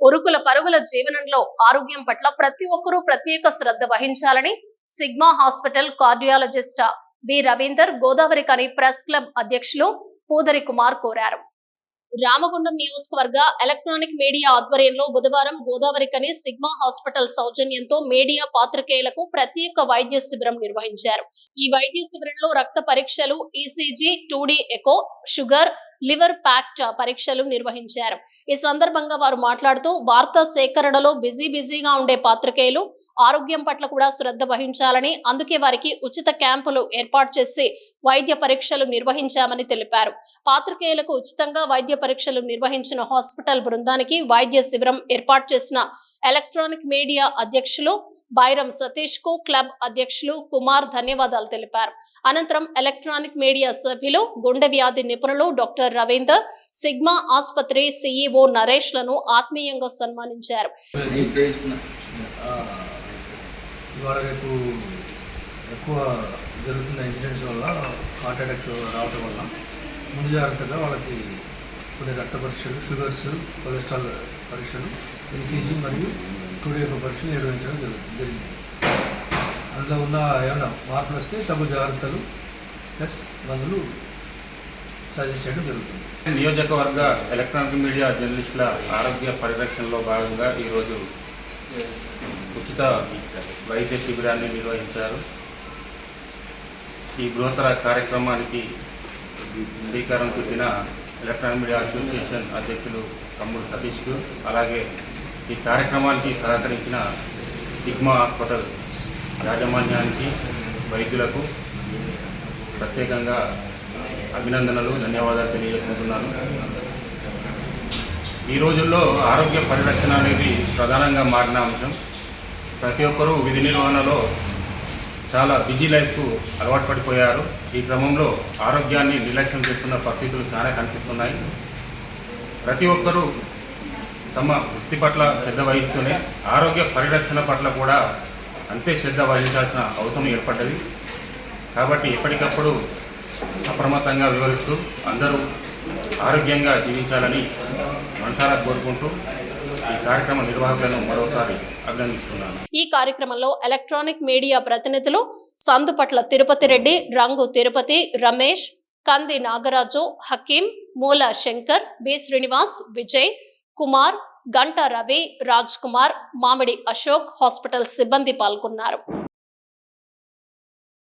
ఉరుకుల పరుగుల జీవనంలో ఆరోగ్యం పట్ల ప్రతి ఒక్కరూ ప్రత్యేక శ్రద్ధ వహించాలని Sigma hospital cardiologist B Ravinder Godavari కని ప్రెస్ క్లబ్ అధ్యక్షులు పూదరి కుమార్ కోరారు. రామగుండం నియోజకవర్గ ఎలక్ట్రానిక్ మీడియా ఆధ్వర్యంలో బుధవారం గోదావరి కని సిగ్మా హాస్పిటల్ సౌజన్యంతో మీడియా పాత్రికేయులకు ప్రత్యేక వైద్య శిబిరం నిర్వహించారు. ఈ వైద్య శిబిరంలో రక్త పరీక్షలు ECG two D echo sugar liver pact పరీక్షలు నిర్వహించారు. ఈ సందర్భంగా వారు మాట్లాడుతూ వార్తా సేకరణలో బిజీ బిజీగా ఉండే పాత్రికేయులు ఆరోగ్యం పట్ల కూడా శ్రద్ధ వహించాలని అందుకే వారికి ఉచిత క్యాంపులు ఏర్పాటు చేసి వైద్య పరీక్షలు నిర్వహించామని తెలిపారు. పాత్రికేయులకు ఉచితంగా వైద్య పరీక్షలు నిర్వహించిన హాస్పిటల్ బృందానికి వైద్య శిబిరం ఏర్పాటు చేసిన ఎలక్ట్రానిక్ మీడియా అధ్యక్షులు బైరం సతీష్కు క్లబ్ అధ్యక్షులు కుమార్ ధన్యవాదాలు తెలిపారు. అనంతరం ఎలక్ట్రానిక్ మీడియా సభ్యులు గుండె వ్యాధి నిపుణులు డాక్టర్ రవీందర్ సిగ్మా ఆసుపత్రి సిఇఓ నరేష్లను ఆత్మీయంగా సన్మానించారు. రేపు ఎక్కువ జరుగుతున్న ఇన్సిడెంట్స్ వల్ల హార్ట్ అటాక్స్ రావటం వల్ల ముందు జాగ్రత్తగా వాళ్ళకి కొన్ని రక్త పరీక్షలు షుగర్స్ కొలెస్ట్రాల్ పరీక్షలు ఈసీజీ మరియు టూడే పరీక్షలు నిర్వహించడం జరుగు- జరిగింది. అందులో ఉన్న ఏమైనా మార్పులు వస్తే తగు జాగ్రత్తలు ప్లస్ మందులు సజెస్ట్ చేయడం జరుగుతుంది. నియోజకవర్గ ఎలక్ట్రానిక్ మీడియా జర్నలిస్టుల ఆరోగ్య పరిరక్షణలో భాగంగా ఈరోజు ఉచిత వైద్య శిబిరాన్ని నిర్వహించారు. ఈ బృహత్తర కార్యక్రమానికి శ్రీకారం చుట్టిన ఎలక్ట్రానిక్ మీడియా అసోసియేషన్ అధ్యక్షులు తమ్ముడు సతీష్కు అలాగే ఈ కార్యక్రమానికి సహకరించిన సిగ్మా హాస్పిటల్ యాజమాన్యానికి వైద్యులకు ప్రత్యేకంగా అభినందనలు ధన్యవాదాలు తెలియజేసుకుంటున్నాను. ఈ రోజుల్లో ఆరోగ్య పరిరక్షణ అనేది ప్రధానంగా మారిన అంశం. ప్రతి ఒక్కరూ విధి నిర్వహణలో చాలా బిజీ లైఫ్కు అలవాటు పడిపోయారు. ఈ క్రమంలో ఆరోగ్యాన్ని నిర్లక్ష్యం చేస్తున్న పరిస్థితులు చాలా కనిపిస్తున్నాయి. ప్రతి ఒక్కరూ తమ వృత్తి పట్ల శ్రద్ధ వహిస్తూనే ఆరోగ్య పరిరక్షణ పట్ల కూడా అంతే శ్రద్ధ వహించాల్సిన అవసరం ఏర్పడ్డది. కాబట్టి ఎప్పటికప్పుడు అప్రమత్తంగా వివరిస్తూ అందరూ ఆరోగ్యంగా జీవించాలని మనసారా కోరుకుంటూ ఈ కార్యక్రమ నిర్వాహకులను మరోసారి అభినందిస్తున్నాను. ఈ కార్యక్రమంలో ఎలక్ట్రానిక్ మీడియా ప్రతినిధులు సందుపట్ల తిరుపతి రెడ్డి రంగు తిరుపతి రమేష్ కంది నాగరాజు హకీం మూల శంకర్ బి శ్రీనివాస్ విజయ్ కుమార్ గంట రవి రాజ్ కుమార్ మామిడి అశోక్ హాస్పిటల్ సిబ్బంది పాల్గొన్నారు.